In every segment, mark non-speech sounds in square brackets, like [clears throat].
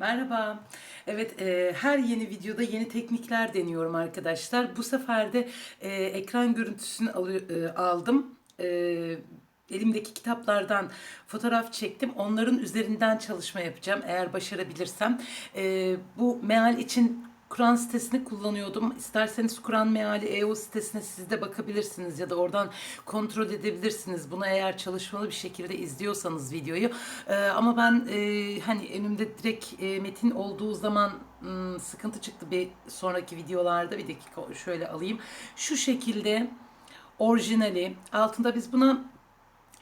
Merhaba. Evet, e, her yeni videoda yeni teknikler deniyorum arkadaşlar. Bu sefer de e, ekran görüntüsünü alı- e, aldım. E, elimdeki kitaplardan fotoğraf çektim. Onların üzerinden çalışma yapacağım eğer başarabilirsem. E, bu meal için Kur'an sitesini kullanıyordum. İsterseniz Kur'an Meali EU sitesine siz de bakabilirsiniz ya da oradan kontrol edebilirsiniz. Bunu eğer çalışmalı bir şekilde izliyorsanız videoyu. Ee, ama ben e, hani önümde direkt e, metin olduğu zaman m, sıkıntı çıktı bir sonraki videolarda. Bir dakika şöyle alayım. Şu şekilde orijinali altında biz buna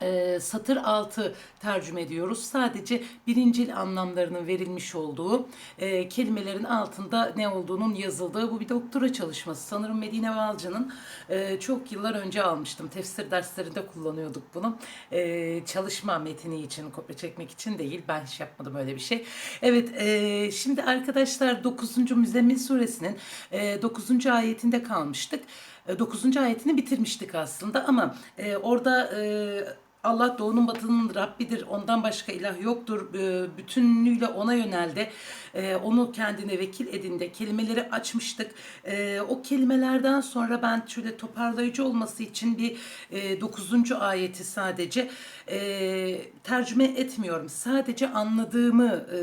e, satır altı tercüme ediyoruz. Sadece birincil anlamlarının verilmiş olduğu e, kelimelerin altında ne olduğunun yazıldığı bu bir doktora çalışması. Sanırım Medine Valcı'nın e, çok yıllar önce almıştım. Tefsir derslerinde kullanıyorduk bunu. E, çalışma metni için, kopya çekmek için değil. Ben hiç yapmadım öyle bir şey. Evet, e, şimdi arkadaşlar 9. Müzzemmil suresinin e, 9. ayetinde kalmıştık. 9. ayetini bitirmiştik aslında ama e, orada e, Allah doğunun batının Rabbidir, ondan başka ilah yoktur, e, bütünlüğüyle ona yöneldi, E, onu kendine vekil edinde kelimeleri açmıştık. E, o kelimelerden sonra ben şöyle toparlayıcı olması için bir e, 9. ayeti sadece e, tercüme etmiyorum. Sadece anladığımı e,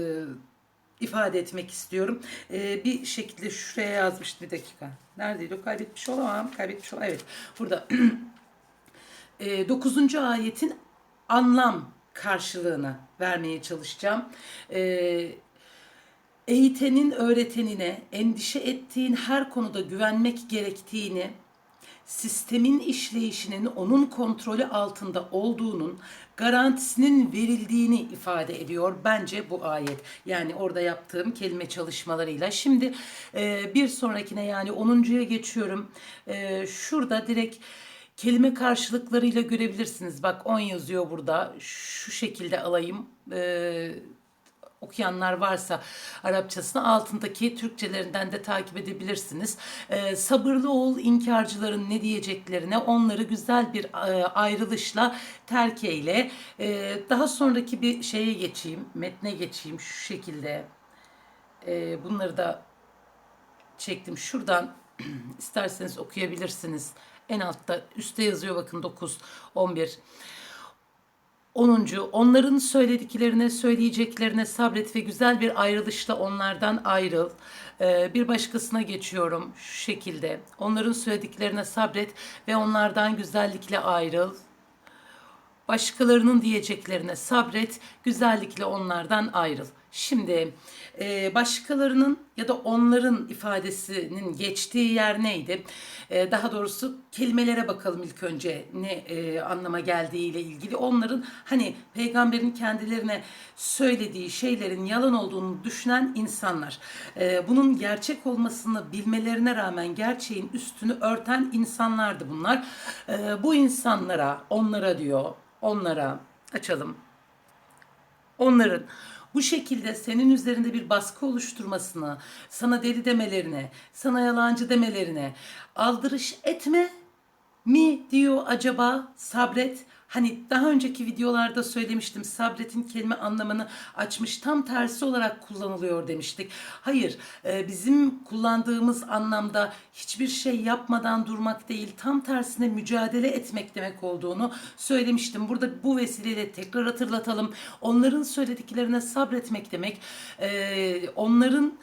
ifade etmek istiyorum. Ee, bir şekilde şuraya yazmıştım bir dakika. Neredeydi? Kaybetmiş olamam. Kaybetmiş olamam. Evet. Burada. [clears throat] e, 9. ayetin anlam karşılığını vermeye çalışacağım. Ee, eğitenin öğretenine endişe ettiğin her konuda güvenmek gerektiğini, sistemin işleyişinin onun kontrolü altında olduğunun garantisinin verildiğini ifade ediyor bence bu ayet. Yani orada yaptığım kelime çalışmalarıyla. Şimdi e, bir sonrakine yani 10.ya geçiyorum. E, şurada direkt kelime karşılıklarıyla görebilirsiniz. Bak 10 yazıyor burada. Şu şekilde alayım. E, okuyanlar varsa Arapçasını altındaki Türkçelerinden de takip edebilirsiniz. Ee, sabırlı ol inkarcıların ne diyeceklerine onları güzel bir e, ayrılışla terkeyle e, daha sonraki bir şeye geçeyim metne geçeyim şu şekilde E, bunları da çektim şuradan [clears throat] isterseniz okuyabilirsiniz en altta üstte yazıyor bakın 9 11 10. Onların söylediklerine, söyleyeceklerine sabret ve güzel bir ayrılışla onlardan ayrıl. Ee, bir başkasına geçiyorum şu şekilde. Onların söylediklerine sabret ve onlardan güzellikle ayrıl. Başkalarının diyeceklerine sabret, güzellikle onlardan ayrıl. Şimdi e, başkalarının ya da onların ifadesinin geçtiği yer neydi? E, daha doğrusu kelimelere bakalım ilk önce ne e, anlama geldiğiyle ilgili. Onların hani peygamberin kendilerine söylediği şeylerin yalan olduğunu düşünen insanlar. E, bunun gerçek olmasını bilmelerine rağmen gerçeğin üstünü örten insanlardı bunlar. E, bu insanlara, onlara diyor, onlara açalım onların bu şekilde senin üzerinde bir baskı oluşturmasına, sana deli demelerine, sana yalancı demelerine aldırış etme mi diyor acaba sabret? Hani daha önceki videolarda söylemiştim sabretin kelime anlamını açmış tam tersi olarak kullanılıyor demiştik. Hayır e, bizim kullandığımız anlamda hiçbir şey yapmadan durmak değil tam tersine mücadele etmek demek olduğunu söylemiştim. Burada bu vesileyle tekrar hatırlatalım. Onların söylediklerine sabretmek demek e, onların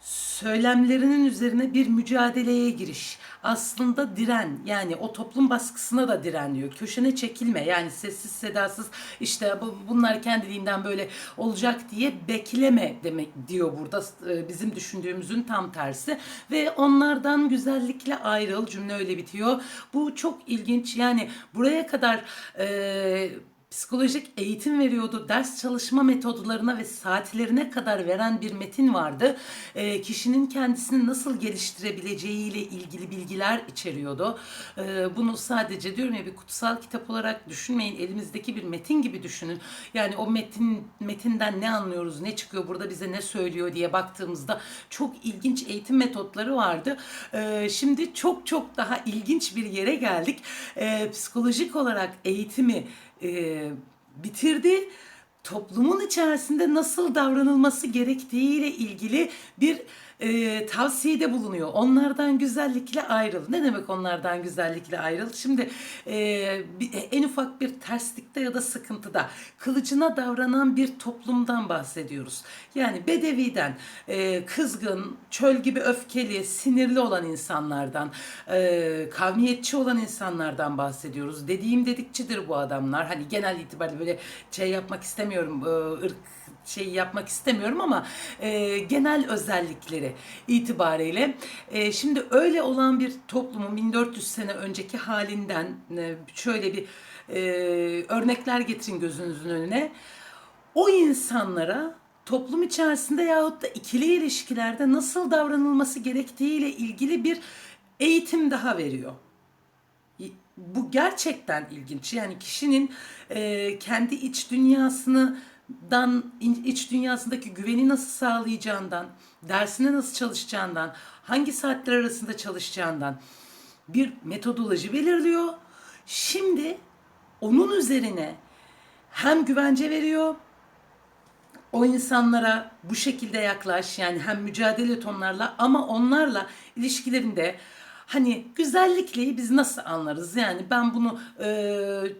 söylemlerinin üzerine bir mücadeleye giriş. Aslında diren yani o toplum baskısına da diren diyor. Köşene çekilme yani sessiz sedasız işte bu, bunlar kendiliğinden böyle olacak diye bekleme demek diyor burada Ee, bizim düşündüğümüzün tam tersi. Ve onlardan güzellikle ayrıl cümle öyle bitiyor. Bu çok ilginç yani buraya kadar e, psikolojik eğitim veriyordu. Ders çalışma metodlarına ve saatlerine kadar veren bir metin vardı. E, kişinin kendisini nasıl geliştirebileceğiyle ilgili bilgiler içeriyordu. E, bunu sadece diyorum ya bir kutsal kitap olarak düşünmeyin. Elimizdeki bir metin gibi düşünün. Yani o metin metinden ne anlıyoruz, ne çıkıyor, burada bize ne söylüyor diye baktığımızda çok ilginç eğitim metotları vardı. E, şimdi çok çok daha ilginç bir yere geldik. E, psikolojik olarak eğitimi e, bitirdi. Toplumun içerisinde nasıl davranılması gerektiğiyle ilgili bir e, tavsiyede bulunuyor. Onlardan güzellikle ayrıl. Ne demek onlardan güzellikle ayrıl? Şimdi e, bir- en ufak bir terslikte ya da sıkıntıda kılıcına davranan bir toplumdan bahsediyoruz. Yani bedeviden, e, kızgın, çöl gibi öfkeli, sinirli olan insanlardan, e, kavmiyetçi olan insanlardan bahsediyoruz. Dediğim dedikçidir bu adamlar. Hani genel itibariyle böyle şey yapmak istemiyorum, e, ırk şey yapmak istemiyorum ama e, genel özellikleri itibariyle e, şimdi öyle olan bir toplumun 1400 sene önceki halinden e, şöyle bir e, örnekler getirin gözünüzün önüne. O insanlara toplum içerisinde yahut da ikili ilişkilerde nasıl davranılması gerektiğiyle ilgili bir eğitim daha veriyor. Bu gerçekten ilginç. Yani kişinin e, kendi iç dünyasından, iç dünyasındaki güveni nasıl sağlayacağından, dersine nasıl çalışacağından, hangi saatler arasında çalışacağından bir metodoloji belirliyor. Şimdi onun üzerine hem güvence veriyor, o insanlara bu şekilde yaklaş yani hem mücadele et ama onlarla ilişkilerinde hani güzellikliği biz nasıl anlarız? Yani ben bunu e,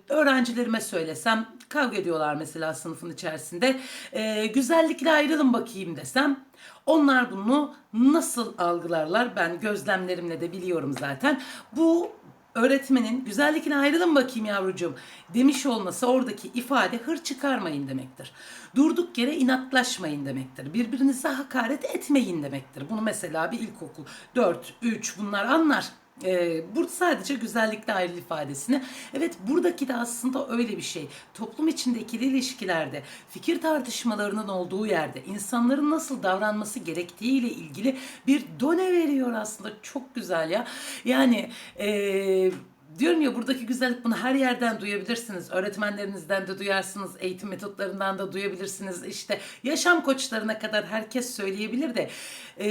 öğrencilerime söylesem kavga ediyorlar mesela sınıfın içerisinde. E, güzellikle ayrılın bakayım desem onlar bunu nasıl algılarlar? Ben gözlemlerimle de biliyorum zaten. Bu öğretmenin güzellikle ayrılın bakayım yavrucuğum demiş olması oradaki ifade hır çıkarmayın demektir. Durduk yere inatlaşmayın demektir. Birbirinize hakaret etmeyin demektir. Bunu mesela bir ilkokul 4, 3 bunlar anlar. Ee, burada sadece güzellikle ayrıl ifadesini. Evet buradaki de aslında öyle bir şey. Toplum içinde ikili ilişkilerde fikir tartışmalarının olduğu yerde insanların nasıl davranması gerektiğiyle ilgili bir done veriyor aslında. Çok güzel ya. Yani eee Diyorum ya buradaki güzellik bunu her yerden duyabilirsiniz. Öğretmenlerinizden de duyarsınız, eğitim metotlarından da duyabilirsiniz. İşte yaşam koçlarına kadar herkes söyleyebilir de e,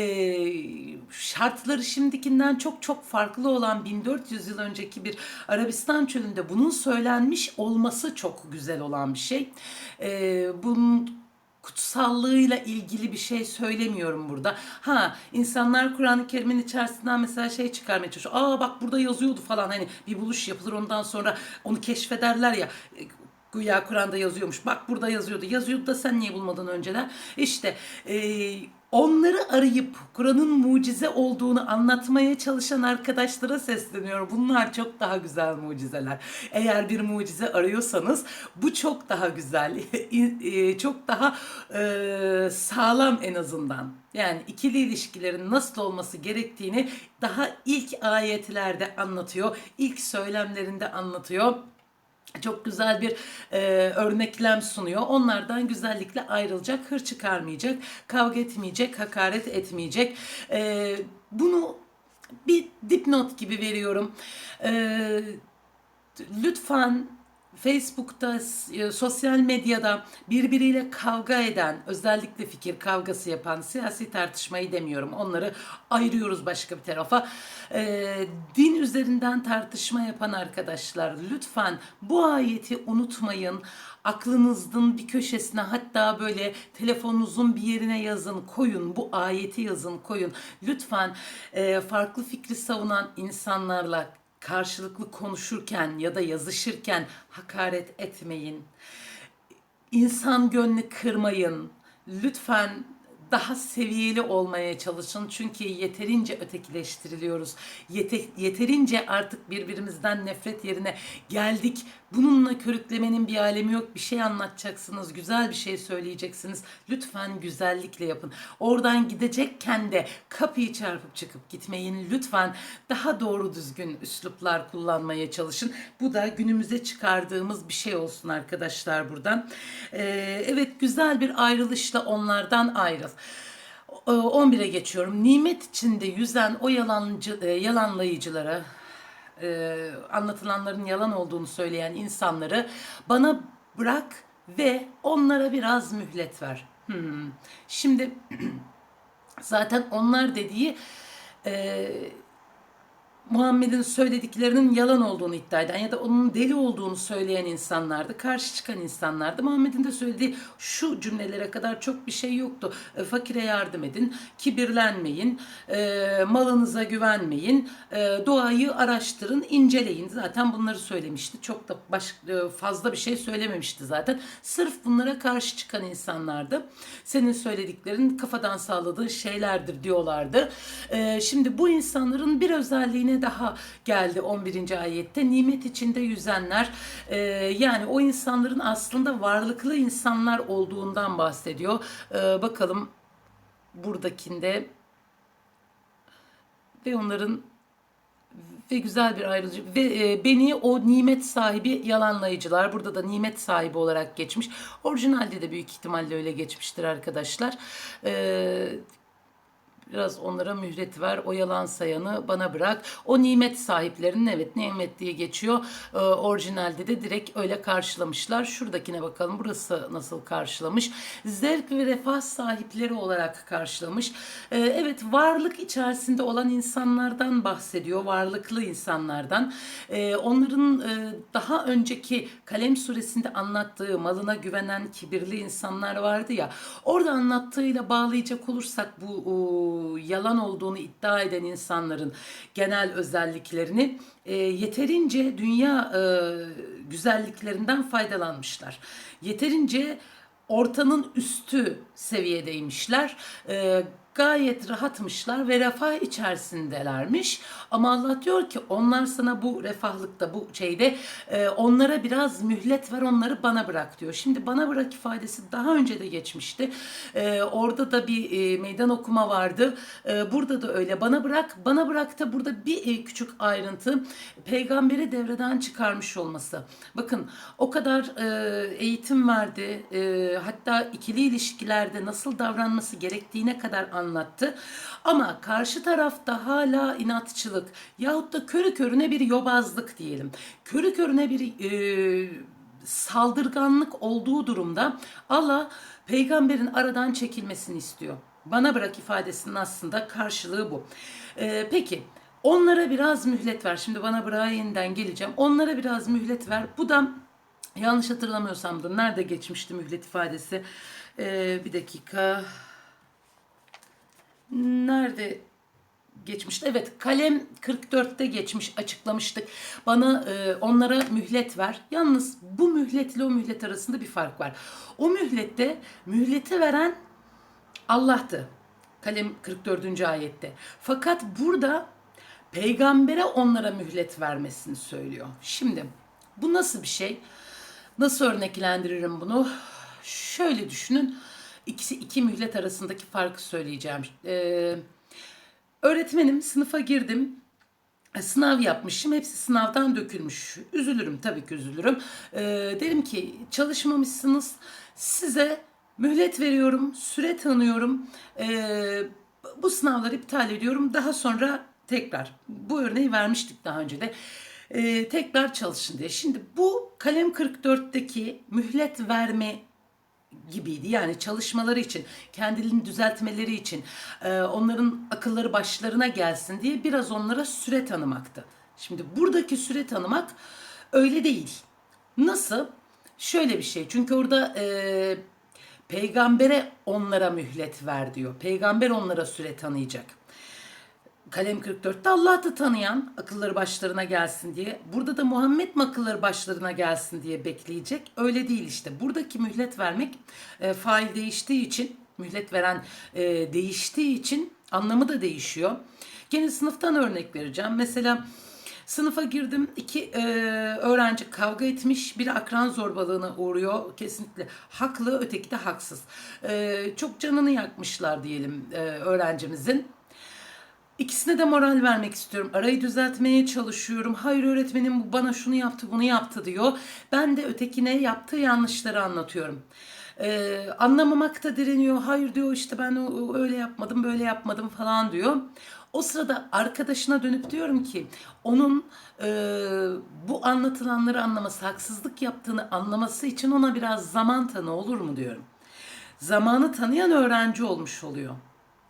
şartları şimdikinden çok çok farklı olan 1400 yıl önceki bir Arabistan çölünde bunun söylenmiş olması çok güzel olan bir şey. E, bunun kutsallığıyla ilgili bir şey söylemiyorum burada. Ha insanlar Kur'an-ı Kerim'in içerisinden mesela şey çıkarmaya çalışıyor. Aa bak burada yazıyordu falan hani bir buluş yapılır ondan sonra onu keşfederler ya. E, Güya Kur'an'da yazıyormuş. Bak burada yazıyordu. Yazıyordu da sen niye bulmadın önceden? İşte e, onları arayıp Kur'an'ın mucize olduğunu anlatmaya çalışan arkadaşlara sesleniyorum. Bunlar çok daha güzel mucizeler. Eğer bir mucize arıyorsanız bu çok daha güzel. [laughs] E, çok daha e, sağlam en azından. Yani ikili ilişkilerin nasıl olması gerektiğini daha ilk ayetlerde anlatıyor. İlk söylemlerinde anlatıyor çok güzel bir e, örneklem sunuyor. Onlardan güzellikle ayrılacak, hır çıkarmayacak, kavga etmeyecek, hakaret etmeyecek. E, bunu bir dipnot gibi veriyorum. E, lütfen Facebook'ta, e, sosyal medyada birbiriyle kavga eden, özellikle fikir kavgası yapan, siyasi tartışmayı demiyorum. Onları ayırıyoruz başka bir tarafa. E, din üzerinden tartışma yapan arkadaşlar lütfen bu ayeti unutmayın. Aklınızın bir köşesine hatta böyle telefonunuzun bir yerine yazın, koyun. Bu ayeti yazın, koyun. Lütfen e, farklı fikri savunan insanlarla karşılıklı konuşurken ya da yazışırken hakaret etmeyin. İnsan gönlü kırmayın. Lütfen daha seviyeli olmaya çalışın. Çünkü yeterince ötekileştiriliyoruz. Yete, yeterince artık birbirimizden nefret yerine geldik. Bununla körüklemenin bir alemi yok. Bir şey anlatacaksınız, güzel bir şey söyleyeceksiniz. Lütfen güzellikle yapın. Oradan gidecekken de kapıyı çarpıp çıkıp gitmeyin. Lütfen daha doğru düzgün üsluplar kullanmaya çalışın. Bu da günümüze çıkardığımız bir şey olsun arkadaşlar buradan. Ee, evet güzel bir ayrılışla onlardan ayrıl. 11'e geçiyorum. Nimet içinde yüzen o yalancı, e, yalanlayıcılara, e, anlatılanların yalan olduğunu söyleyen insanları bana bırak ve onlara biraz mühlet ver. Hmm. Şimdi [clears throat] zaten onlar dediği e, Muhammed'in söylediklerinin yalan olduğunu iddia eden ya da onun deli olduğunu söyleyen insanlardı. Karşı çıkan insanlardı. Muhammed'in de söylediği şu cümlelere kadar çok bir şey yoktu. E, fakire yardım edin, kibirlenmeyin, e, malınıza güvenmeyin, e, doğayı araştırın, inceleyin. Zaten bunları söylemişti. Çok da baş, fazla bir şey söylememişti zaten. Sırf bunlara karşı çıkan insanlardı. Senin söylediklerin kafadan sağladığı şeylerdir diyorlardı. Şimdi bu insanların bir özelliğine daha geldi 11. ayette. Nimet içinde yüzenler. E, yani o insanların aslında varlıklı insanlar olduğundan bahsediyor. E, bakalım buradakinde ve onların ve güzel bir ayrılıcı ve e, beni o nimet sahibi yalanlayıcılar burada da nimet sahibi olarak geçmiş. Orijinalde de büyük ihtimalle öyle geçmiştir arkadaşlar. E, Biraz onlara mühlet ver, o yalan sayanı bana bırak. O nimet sahiplerinin evet nimet diye geçiyor. Ee, orijinalde de direkt öyle karşılamışlar. Şuradakine bakalım burası nasıl karşılamış. Zevk ve refah sahipleri olarak karşılamış. Ee, evet varlık içerisinde olan insanlardan bahsediyor. Varlıklı insanlardan. Ee, onların e, daha önceki Kalem suresinde anlattığı malına güvenen kibirli insanlar vardı ya. Orada anlattığıyla bağlayacak olursak bu o, yalan olduğunu iddia eden insanların genel özelliklerini e, yeterince dünya e, güzelliklerinden faydalanmışlar. Yeterince ortanın üstü seviyedeymişler. E, gayet rahatmışlar ve refah içerisindelermiş. Ama Allah diyor ki onlar sana bu refahlıkta bu şeyde e, onlara biraz mühlet ver onları bana bırak diyor. Şimdi bana bırak ifadesi daha önce de geçmişti. E, orada da bir e, meydan okuma vardı. E, burada da öyle bana bırak bana bırak da burada bir e, küçük ayrıntı peygamberi devreden çıkarmış olması. Bakın o kadar e, eğitim verdi. E, hatta ikili ilişkilerde nasıl davranması gerektiğine kadar anlattı anlattı. Ama karşı tarafta hala inatçılık yahut da körü körüne bir yobazlık diyelim. Körü körüne bir e, saldırganlık olduğu durumda Allah peygamberin aradan çekilmesini istiyor. Bana bırak ifadesinin aslında karşılığı bu. E, peki onlara biraz mühlet ver. Şimdi bana bırak yeniden geleceğim. Onlara biraz mühlet ver. Bu da yanlış hatırlamıyorsamdır. Nerede geçmişti mühlet ifadesi? Ee, bir dakika nerede geçmişti? Evet kalem 44'te geçmiş açıklamıştık. Bana e, onlara mühlet ver. Yalnız bu mühletle o mühlet arasında bir fark var. O mühlette mühleti veren Allah'tı. Kalem 44. ayette. Fakat burada peygambere onlara mühlet vermesini söylüyor. Şimdi bu nasıl bir şey? Nasıl örneklendiririm bunu? Şöyle düşünün ikisi iki mühlet arasındaki farkı söyleyeceğim. Ee, öğretmenim sınıfa girdim. E, sınav yapmışım. Hepsi sınavdan dökülmüş. Üzülürüm tabii ki üzülürüm. Ee, derim ki çalışmamışsınız. Size mühlet veriyorum. Süre tanıyorum. Ee, bu sınavları iptal ediyorum. Daha sonra tekrar. Bu örneği vermiştik daha önce de. Ee, tekrar çalışın diye. Şimdi bu kalem 44'teki mühlet verme gibiydi. Yani çalışmaları için, kendilerini düzeltmeleri için, e, onların akılları başlarına gelsin diye biraz onlara süre tanımaktı. Şimdi buradaki süre tanımak öyle değil. Nasıl? Şöyle bir şey. Çünkü orada e, peygambere onlara mühlet ver diyor. Peygamber onlara süre tanıyacak. Kalem 44'te Allah'ı tanıyan akılları başlarına gelsin diye. Burada da Muhammed mi akılları başlarına gelsin diye bekleyecek. Öyle değil işte. Buradaki mühlet vermek e, fail değiştiği için, mühlet veren e, değiştiği için anlamı da değişiyor. Gene sınıftan örnek vereceğim. Mesela Sınıfa girdim. iki e, öğrenci kavga etmiş. Biri akran zorbalığına uğruyor. Kesinlikle haklı, öteki de haksız. E, çok canını yakmışlar diyelim e, öğrencimizin. İkisine de moral vermek istiyorum. Arayı düzeltmeye çalışıyorum. Hayır öğretmenim bu bana şunu yaptı bunu yaptı diyor. Ben de ötekine yaptığı yanlışları anlatıyorum. Ee, anlamamakta direniyor. Hayır diyor işte ben öyle yapmadım böyle yapmadım falan diyor. O sırada arkadaşına dönüp diyorum ki onun e, bu anlatılanları anlaması, haksızlık yaptığını anlaması için ona biraz zaman tanı olur mu diyorum. Zamanı tanıyan öğrenci olmuş oluyor.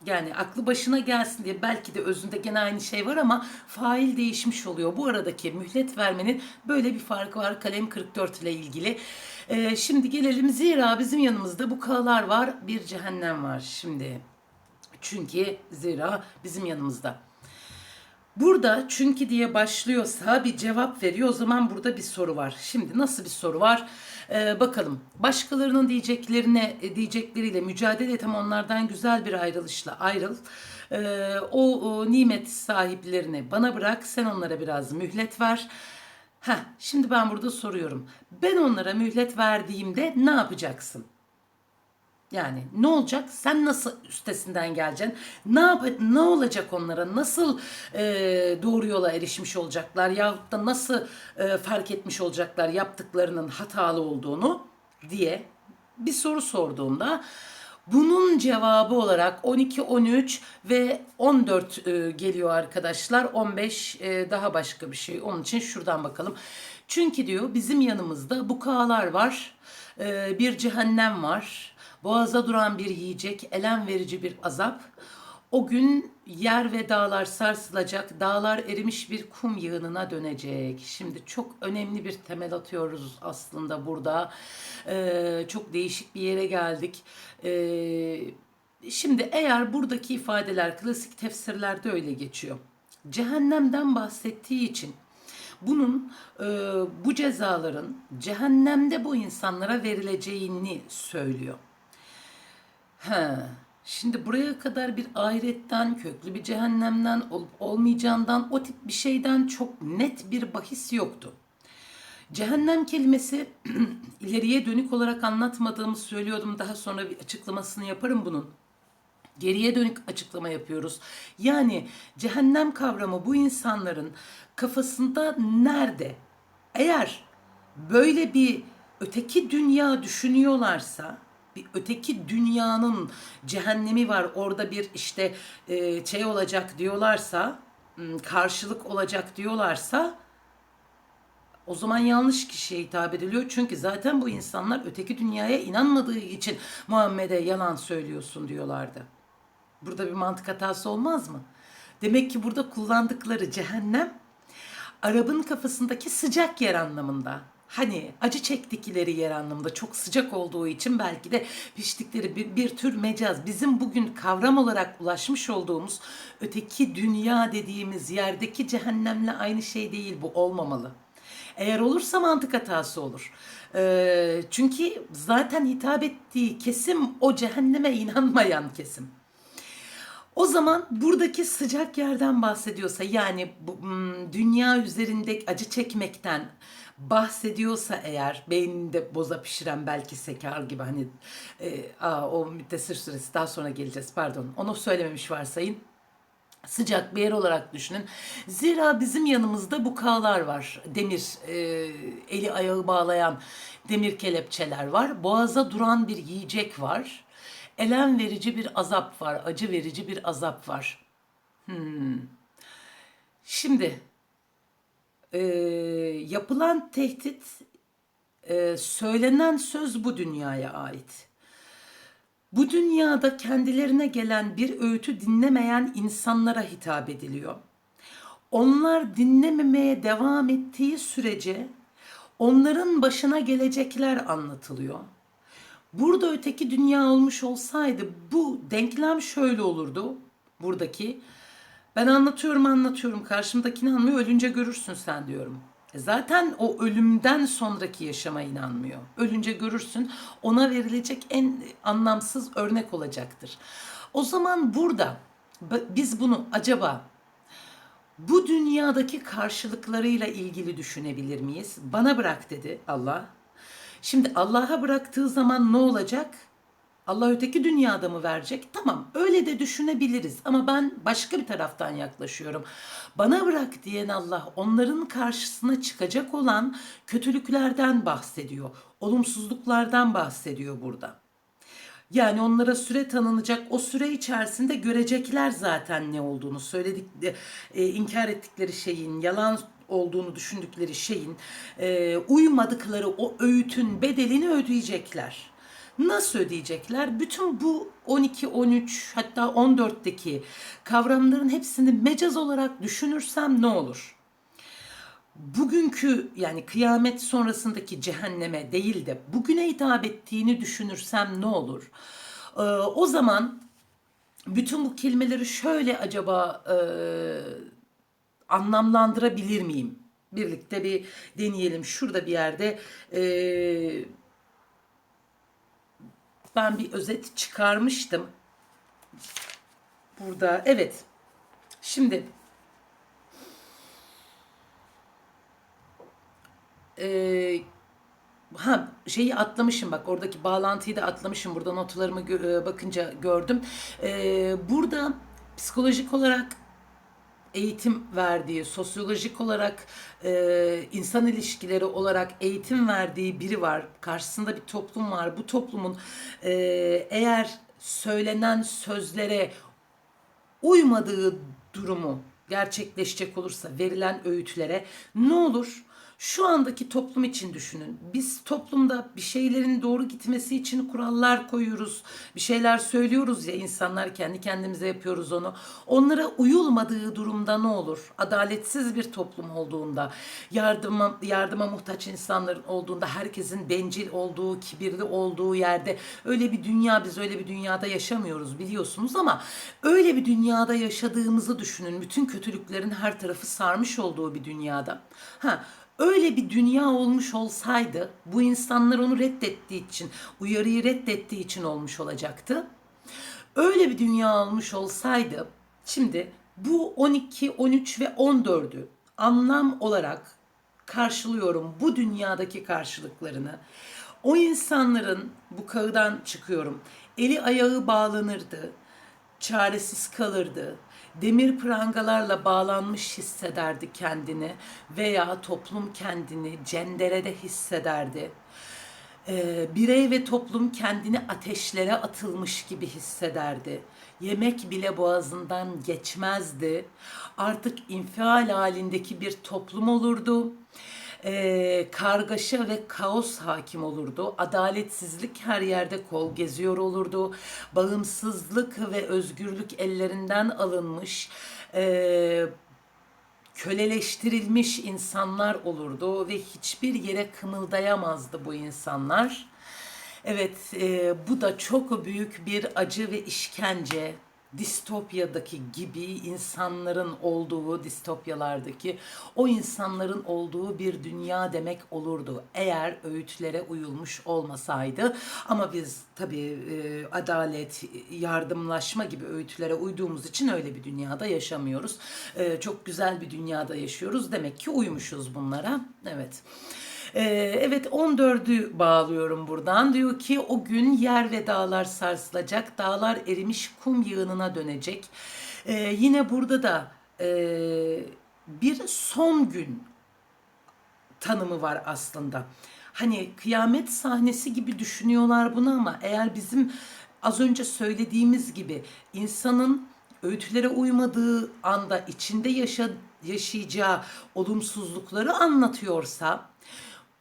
Yani aklı başına gelsin diye belki de özünde gene aynı şey var ama fail değişmiş oluyor. Bu aradaki mühlet vermenin böyle bir farkı var kalem 44 ile ilgili. Ee, şimdi gelelim zira bizim yanımızda bu kağlar var bir cehennem var şimdi. Çünkü zira bizim yanımızda. Burada çünkü diye başlıyorsa bir cevap veriyor. O zaman burada bir soru var. Şimdi nasıl bir soru var? Ee, bakalım. Başkalarının diyeceklerine e, diyecekleriyle mücadele et ama onlardan güzel bir ayrılışla ayrıl. Ee, o, o nimet sahiplerini bana bırak. Sen onlara biraz mühlet ver. Heh, şimdi ben burada soruyorum. Ben onlara mühlet verdiğimde ne yapacaksın? Yani ne olacak? Sen nasıl üstesinden geleceksin? Ne yap ne olacak onlara? Nasıl e, doğru yola erişmiş olacaklar? Yahut da nasıl e, fark etmiş olacaklar yaptıklarının hatalı olduğunu diye bir soru sorduğumda bunun cevabı olarak 12, 13 ve 14 e, geliyor arkadaşlar. 15 e, daha başka bir şey. Onun için şuradan bakalım. Çünkü diyor bizim yanımızda bukalar var. e, bir cehennem var. Boğaza duran bir yiyecek, elem verici bir azap. O gün yer ve dağlar sarsılacak, dağlar erimiş bir kum yığınına dönecek. Şimdi çok önemli bir temel atıyoruz aslında burada. Ee, çok değişik bir yere geldik. Ee, şimdi eğer buradaki ifadeler klasik tefsirlerde öyle geçiyor. Cehennemden bahsettiği için bunun e, bu cezaların cehennemde bu insanlara verileceğini söylüyor. He. Şimdi buraya kadar bir ahiretten, köklü bir cehennemden olup olmayacağından, o tip bir şeyden çok net bir bahis yoktu. Cehennem kelimesi [clears throat] ileriye dönük olarak anlatmadığımı söylüyordum. Daha sonra bir açıklamasını yaparım bunun. Geriye dönük açıklama yapıyoruz. Yani cehennem kavramı bu insanların kafasında nerede? Eğer böyle bir öteki dünya düşünüyorlarsa bir öteki dünyanın cehennemi var orada bir işte e, şey olacak diyorlarsa karşılık olacak diyorlarsa o zaman yanlış kişiye hitap ediliyor. Çünkü zaten bu insanlar öteki dünyaya inanmadığı için Muhammed'e yalan söylüyorsun diyorlardı. Burada bir mantık hatası olmaz mı? Demek ki burada kullandıkları cehennem Arap'ın kafasındaki sıcak yer anlamında. Hani acı çektikleri yer anlamında çok sıcak olduğu için belki de piştikleri bir, bir tür mecaz. Bizim bugün kavram olarak ulaşmış olduğumuz öteki dünya dediğimiz yerdeki cehennemle aynı şey değil bu olmamalı. Eğer olursa mantık hatası olur. Ee, çünkü zaten hitap ettiği kesim o cehenneme inanmayan kesim. O zaman buradaki sıcak yerden bahsediyorsa yani bu, hmm, dünya üzerinde acı çekmekten bahsediyorsa eğer beyninde boza pişiren belki sekar gibi hani e, aa, o müddessir süresi daha sonra geleceğiz pardon onu söylememiş varsayın sıcak bir yer olarak düşünün. Zira bizim yanımızda bukalar var. Demir, e, eli ayağı bağlayan demir kelepçeler var. Boğaza duran bir yiyecek var. Elem verici bir azap var. Acı verici bir azap var. Hmm. Şimdi e, yapılan tehdit, e, söylenen söz bu dünyaya ait. Bu dünyada kendilerine gelen bir öğütü dinlemeyen insanlara hitap ediliyor. Onlar dinlememeye devam ettiği sürece onların başına gelecekler anlatılıyor. Burada öteki dünya olmuş olsaydı bu denklem şöyle olurdu. Buradaki ben anlatıyorum anlatıyorum karşımdakini anlıyor ölünce görürsün sen diyorum. E zaten o ölümden sonraki yaşama inanmıyor. Ölünce görürsün ona verilecek en anlamsız örnek olacaktır. O zaman burada biz bunu acaba bu dünyadaki karşılıklarıyla ilgili düşünebilir miyiz? Bana bırak dedi Allah. Şimdi Allah'a bıraktığı zaman ne olacak? Allah öteki dünyada mı verecek? Tamam öyle de düşünebiliriz ama ben başka bir taraftan yaklaşıyorum. Bana bırak diyen Allah onların karşısına çıkacak olan kötülüklerden bahsediyor. Olumsuzluklardan bahsediyor burada. Yani onlara süre tanınacak. O süre içerisinde görecekler zaten ne olduğunu. Söyledik, e, inkar ettikleri şeyin, yalan olduğunu düşündükleri şeyin, e, uymadıkları o öğütün bedelini ödeyecekler. Nasıl ödeyecekler? Bütün bu 12, 13 hatta 14'teki kavramların hepsini mecaz olarak düşünürsem ne olur? Bugünkü yani kıyamet sonrasındaki cehenneme değil de bugüne hitap ettiğini düşünürsem ne olur? Ee, o zaman bütün bu kelimeleri şöyle acaba e, anlamlandırabilir miyim? Birlikte bir deneyelim. Şurada bir yerde e, ben bir özet çıkarmıştım. Burada evet. Şimdi e, ha şeyi atlamışım bak oradaki bağlantıyı da atlamışım. Burada notlarımı gö- e, bakınca gördüm. E, burada psikolojik olarak eğitim verdiği, sosyolojik olarak e, insan ilişkileri olarak eğitim verdiği biri var. Karşısında bir toplum var. Bu toplumun e, eğer söylenen sözlere uymadığı durumu gerçekleşecek olursa verilen öğütlere ne olur? Şu andaki toplum için düşünün. Biz toplumda bir şeylerin doğru gitmesi için kurallar koyuyoruz. Bir şeyler söylüyoruz ya insanlar kendi kendimize yapıyoruz onu. Onlara uyulmadığı durumda ne olur? Adaletsiz bir toplum olduğunda, yardıma yardıma muhtaç insanların olduğunda, herkesin bencil olduğu, kibirli olduğu yerde öyle bir dünya biz öyle bir dünyada yaşamıyoruz biliyorsunuz ama öyle bir dünyada yaşadığımızı düşünün. Bütün kötülüklerin her tarafı sarmış olduğu bir dünyada. Ha Öyle bir dünya olmuş olsaydı bu insanlar onu reddettiği için, uyarıyı reddettiği için olmuş olacaktı. Öyle bir dünya olmuş olsaydı şimdi bu 12, 13 ve 14'ü anlam olarak karşılıyorum bu dünyadaki karşılıklarını. O insanların bu kağıdan çıkıyorum. Eli ayağı bağlanırdı, çaresiz kalırdı, demir prangalarla bağlanmış hissederdi kendini veya toplum kendini cenderede hissederdi. Ee, birey ve toplum kendini ateşlere atılmış gibi hissederdi. Yemek bile boğazından geçmezdi. Artık infial halindeki bir toplum olurdu e, kargaşa ve kaos hakim olurdu. Adaletsizlik her yerde kol geziyor olurdu. Bağımsızlık ve özgürlük ellerinden alınmış, e, köleleştirilmiş insanlar olurdu ve hiçbir yere kımıldayamazdı bu insanlar. Evet, e, bu da çok büyük bir acı ve işkence distopyadaki gibi insanların olduğu distopyalardaki o insanların olduğu bir dünya demek olurdu. Eğer öğütlere uyulmuş olmasaydı. Ama biz tabii e, adalet yardımlaşma gibi öğütlere uyduğumuz için öyle bir dünyada yaşamıyoruz. E, çok güzel bir dünyada yaşıyoruz. Demek ki uymuşuz bunlara. Evet ee, evet 14'ü bağlıyorum buradan. Diyor ki o gün yer ve dağlar sarsılacak, dağlar erimiş kum yığınına dönecek. Ee, yine burada da e, bir son gün tanımı var aslında. Hani kıyamet sahnesi gibi düşünüyorlar bunu ama eğer bizim az önce söylediğimiz gibi insanın öğütlere uymadığı anda içinde yaşa, yaşayacağı olumsuzlukları anlatıyorsa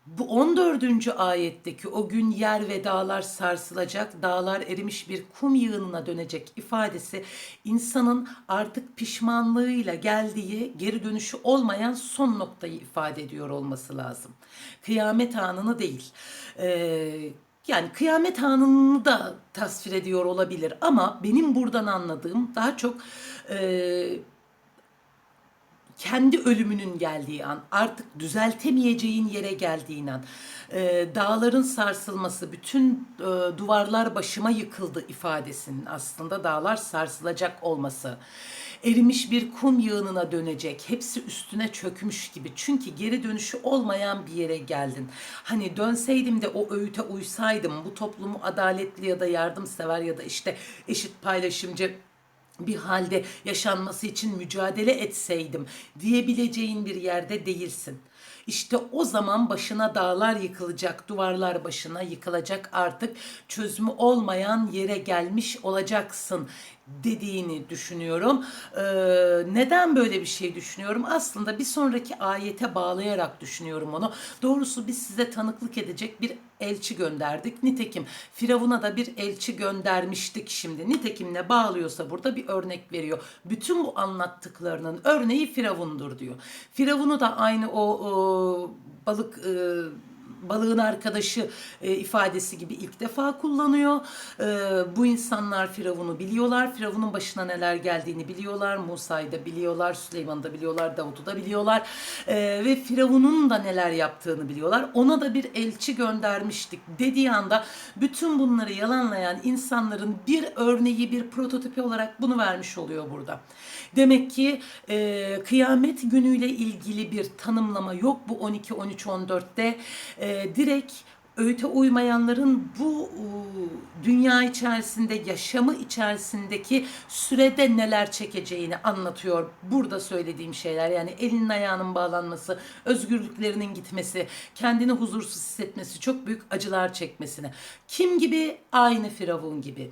bu 14. ayetteki o gün yer ve dağlar sarsılacak, dağlar erimiş bir kum yığınına dönecek ifadesi insanın artık pişmanlığıyla geldiği geri dönüşü olmayan son noktayı ifade ediyor olması lazım. Kıyamet anını değil. Ee, yani kıyamet anını da tasvir ediyor olabilir ama benim buradan anladığım daha çok e, kendi ölümünün geldiği an, artık düzeltemeyeceğin yere geldiğin an, e, dağların sarsılması, bütün e, duvarlar başıma yıkıldı ifadesinin aslında dağlar sarsılacak olması, erimiş bir kum yığınına dönecek, hepsi üstüne çökmüş gibi. Çünkü geri dönüşü olmayan bir yere geldin. Hani dönseydim de o öğüte uysaydım, bu toplumu adaletli ya da yardımsever ya da işte eşit paylaşımcı bir halde yaşanması için mücadele etseydim diyebileceğin bir yerde değilsin. İşte o zaman başına dağlar yıkılacak, duvarlar başına yıkılacak artık çözümü olmayan yere gelmiş olacaksın dediğini düşünüyorum. Ee, neden böyle bir şey düşünüyorum? Aslında bir sonraki ayete bağlayarak düşünüyorum onu. Doğrusu biz size tanıklık edecek bir elçi gönderdik. Nitekim Firavun'a da bir elçi göndermiştik şimdi. Nitekim ne bağlıyorsa burada bir örnek veriyor. Bütün bu anlattıklarının örneği Firavun'dur diyor. Firavun'u da aynı o, o balık e, balığın arkadaşı e, ifadesi gibi ilk defa kullanıyor. E, bu insanlar Firavun'u biliyorlar. Firavun'un başına neler geldiğini biliyorlar. Musa'yı da biliyorlar. Süleyman'ı da biliyorlar. Davut'u da biliyorlar. E, ve Firavun'un da neler yaptığını biliyorlar. Ona da bir elçi göndermiştik dediği anda bütün bunları yalanlayan insanların bir örneği, bir prototipi olarak bunu vermiş oluyor burada. Demek ki e, kıyamet günüyle ilgili bir tanımlama yok bu 12, 13, 14'te. E, direkt öğüte uymayanların bu e, dünya içerisinde, yaşamı içerisindeki sürede neler çekeceğini anlatıyor. Burada söylediğim şeyler yani elinin ayağının bağlanması, özgürlüklerinin gitmesi, kendini huzursuz hissetmesi, çok büyük acılar çekmesine. Kim gibi? Aynı Firavun gibi.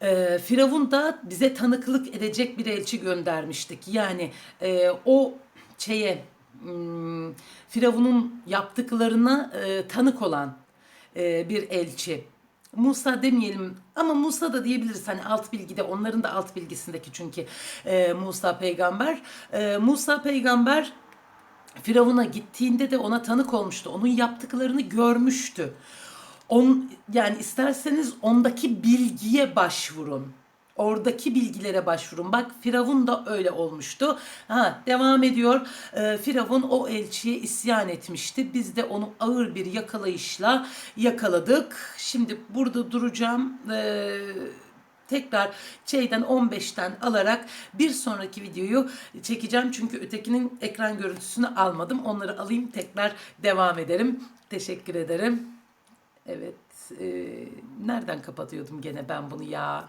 E, Firavun da bize tanıklık edecek bir elçi göndermiştik. Yani e, o şeye Firavun'un yaptıklarına e, tanık olan e, bir elçi. Musa demeyelim ama Musa da diyebiliriz hani alt bilgide onların da alt bilgisindeki çünkü e, Musa peygamber. E, Musa peygamber Firavun'a gittiğinde de ona tanık olmuştu. Onun yaptıklarını görmüştü. On, yani isterseniz ondaki bilgiye başvurun. Oradaki bilgilere başvurun. Bak Firavun da öyle olmuştu. Ha, devam ediyor. Ee, Firavun o elçiye isyan etmişti. Biz de onu ağır bir yakalayışla yakaladık. Şimdi burada duracağım. Ee, tekrar şeyden 15'ten alarak bir sonraki videoyu çekeceğim. Çünkü ötekinin ekran görüntüsünü almadım. Onları alayım tekrar devam ederim. Teşekkür ederim. Evet. e, nereden kapatıyordum gene ben bunu ya?